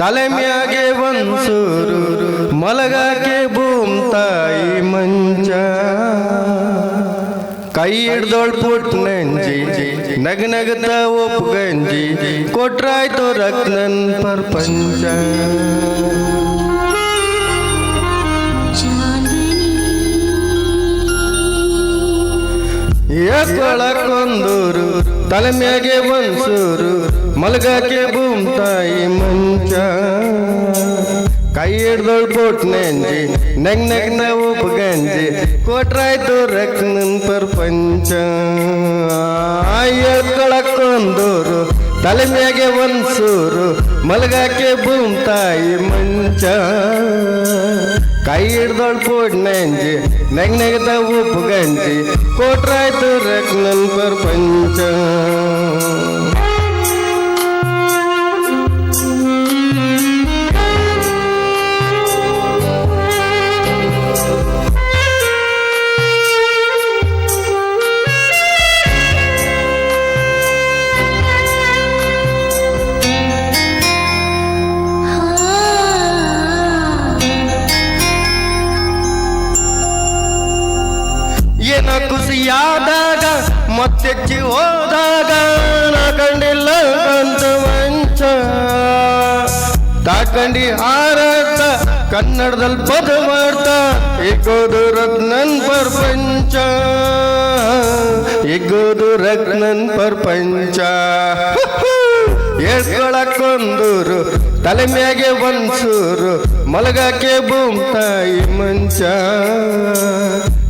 ತಲೆ ಮ್ಯಾಗೆ ಒಂದ್ಸೂರು ಮಲಗಾಕೆ ಬೂಮ್ ತಾಯಿ ಮಂಚ. ಕೈ ಹಿಡ್ದೊಳ್ ಪುಟ್ ನಂಜಿ, ನಗ ನಗತ ಒಪ್ಪು ಗಂಜಿ, ಕೊಟ್ರಾಯ್ತು ರಕ್ನನ್ ಪ್ರಪಂಚ. ಏಕೊಳಕೊಂದೂರು ತಲೆ ಮ್ಯಾಗೆ ಒಂದ್ಸೂರು ಮಲಗಕ್ಕೆ ಬೂಮ್ ತಾಯಿ ಮಂಚ. ಕೈ ಹಿಡ್ದೋಳ್ ಪುಟ್ ನೆಂಜಿ, ನಗ್ ನಗ್ನ ಒಪ್ ಗಂಜಿ. ಕೊಟ್ರಾಯ್ತು ರಕ್ನನ್ ಪ್ರಪಂಚ. ಏಳ್ಕೊಳಕೊಂದೂರು ತಲೆ ಮ್ಯಾಗೆ ಒಂದ್ಸೂರು ಮಲಗಾಕೆ ಬೂಮ್ ತಾಯಿ ಮಂಚ. ಕೈ ಹಿಡ್ದೊಳ್ ಪೋಡ್ ನಂಜಿ, ನೆಗ್ ನೆಗದ ಉಪ್ಪು ಗಂಜಿ, ಕೋಟ್ರಾಯ್ತು ರಕ್ನನ್ ಪ್ರಪಂಚ. ಮತ್ತೆಚ್ಚಿ ಹೋದಾಗ ನಾ ಕಂಡಿಲ್ಲ ಅಂತ ಮಂಚ. ತಾಕಂಡಿ ಹಾರಾಟ ಕನ್ನಡದಲ್ಲಿ ಪದ ಮಾಡ್ತಾ ಇಗೋದು ರತ್ನನ್ ಪ್ರಪಂಚ. ಇಗೋದು ರತ್ನನ್ ಪ್ರಪಂಚ. ಹೇಳ್ಕೊಳಕ್ಕೊಂದೂರು ತಲೆ ಮ್ಯಾಗೆ ಒಂದ್ಸೂರು, ಮಲಗಕ್ಕೆ ಬೂಮ್ ತಾಯಿ ಮಂಚ.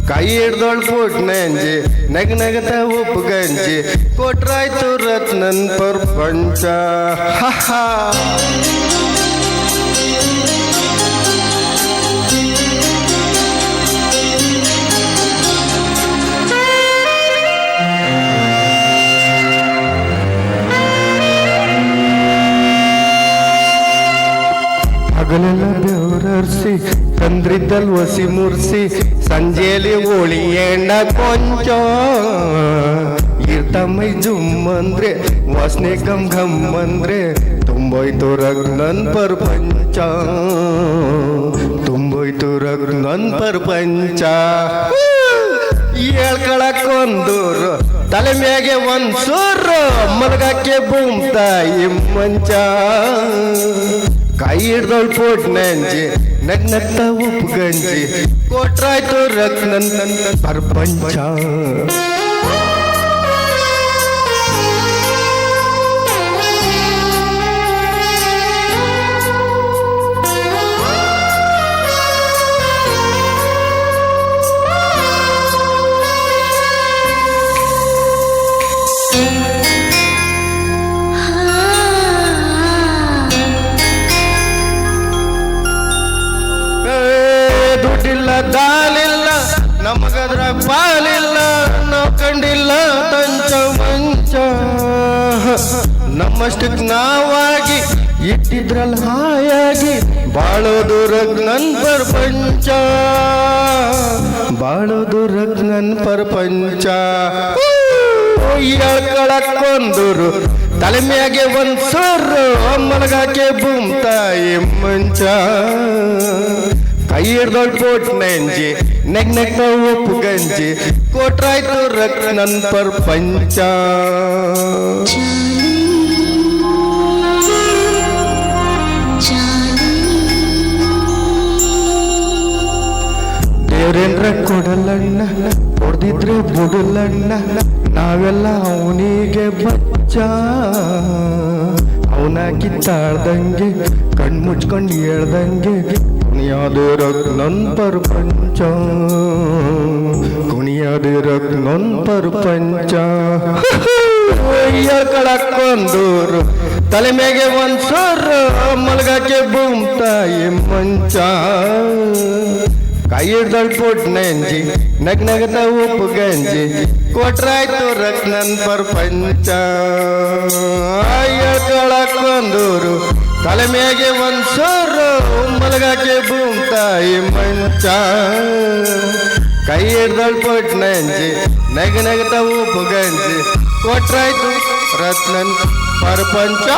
ಕೈ ಹಿಡ್ದೋಳ್ ಪುಟ್ ನಂಜಿ ನಗ್ ನಗತ ಉಪ್ಪು ಗಂಜಿ ಕೊಟ್ರಾಯ್ತು ರತ್ನನ್ ಪ್ರಪಂಚ ಹ ಹ. ಹಗಲೆಲ್ಲ ತಂದ್ರಿದ್ದಲ್ಲಿ ತಂದ್ರಿದ್ದಲ್ ಒಸಿ ಮುರ್ಸಿ ಸಂಜೆಯಲ್ಲಿ ಹೋಳಿ ಎಣ್ಣ ಕೊಂಚ. ಇರ್ತಮೈ ಜುಮ್ ಅಂದ್ರೆ, ವಾಸನೆ ಗಮ್ ಘಮ್ ಅಂದ್ರೆ, ತುಂಬೋಯ್ತು ರಗ್ ನನ್ ಪ್ರಪಂಚ. ತುಂಬೋಯ್ತು ರಗ್ ನನ್ ಹೇಳ್ಕೊಳಕ್ಕೊಂದೂರು ತಲೆ ಮೇಗೆ ಒಂದ್ ಸೂರು ಮಲಗಕ್ಕೆ ಬೂಮ್ ತಾಯಿ ಮಂಚ ಕೈ ಹಿಡ್ದೋಳ್ ಪೋಟ್ ನಂಜಿ ನಗ್ ನಗ್ತ ಉಪ್ಪು ಗಂಜಿ ಕೊಟ್ರಾಯ್ತು ರಕ್ ನನ್ ನನ್ ಪ್ರಪಂಚ ಏ, ದುಡ್ಡಿಲ್ಲ ದಾಲಿಲ್ಲ, ನಮಗದ್ರ ಪಾಲಿಲ್ಲ ನಾವು ಕಂಡಿಲ್ಲ, ತಂಚ, ಮಂಚ. ನಮ್ಮಷ್ಟಕ್ ನಾವಾಗಿ ಇಟ್ಟಿದ್ರಲ್ಲ ಹಾಯಾಗಿ ಬಾಳೋದು ರಗ್ನನ್ ನನ್ ಪ್ರಪಂಚ. ಬಾಳೋದು ರಗ್ನನ್ ನನ್ ಪ್ರಪಂಚ. ಹೇಳ್ಕೊಳಕ್ಕೊಂದೂರು, ತಲೆ ಮ್ಯಾಗೆ ಒಂದ್ ಮಲಗಾಕೆ ಮಂಚ. ಕೈ ಹಿಡ್ದೋಳ್ ಕೋಟ್ ನೆಂಜಿ ನೆಗ್ ನೆಗ್ ಉಪ್ಪು ಗಂಜಿ ಕೋಟ್ರಾಯ್ತು ರಕ್ ನನ್ ಪ್ರಪಂಚ. ದೇವ್ರೇನ್ರ ಕೊಡಲಣ್ಣ ಹೊಡೆದಿದ್ರೆ ಬಿಡಲಣ್ಣ, ನಾವೆಲ್ಲ ಅವನಿಗೆ ಬಚ್ಚ. ಅವನ ಕಿತ್ತಾಡ್ದಂಗೆ ಕಣ್ ಮುಚ್ಕೊಂಡು ಹೇಳ್ದಂಗೆ ಕುಣಿಯಾದಿರಕ್ ನನ್ ಪ್ರಪಂಚ ಕುಣಿಯಾದಿರಕ್ ನನ್ ಪ್ರಪಂಚ ಹೇಳ್ಕೊಳಕ್ಕೊಂದೂರು ತಲೆ ಮೇಗೆ ಒಂದ್ ಸೊರ್ರು ಮಲಗಕ್ಕೆ ಬೂಮ್ ತಾಯಿ ಮಂಚ ಕೈ ಹಿಡ್ದಳ್ ಪುಟ್ ನೆಂಜಿ ನಗ್ ನಗದ ಉಪ್ಪು ಗಂಜಿ ಕೊಟ್ರಾಯ್ತು ರಕ್ ನನ್ ಪ್ರಪಂಚ ಹೇಳ್ಕೊಳಕ್ಕೊಂದೂರು ತಲೆ ಮೇಗೆ ಒಂದ್ ಸೋರು ಮಲಗಾಕೆ ಬೂಮ್ ತಾಯಿ ಮಂಚ ಕೈ ಹಿಡ್ದಳ್ ಪುಟ್ ನಂಜಿ ನಗ್ ನಗತ ಉಪ್ಪು ಗಂಜಿ ಕೊಟ್ರಾಯ್ತು ರತ್ನನ್ ಪ್ರಪಂಚ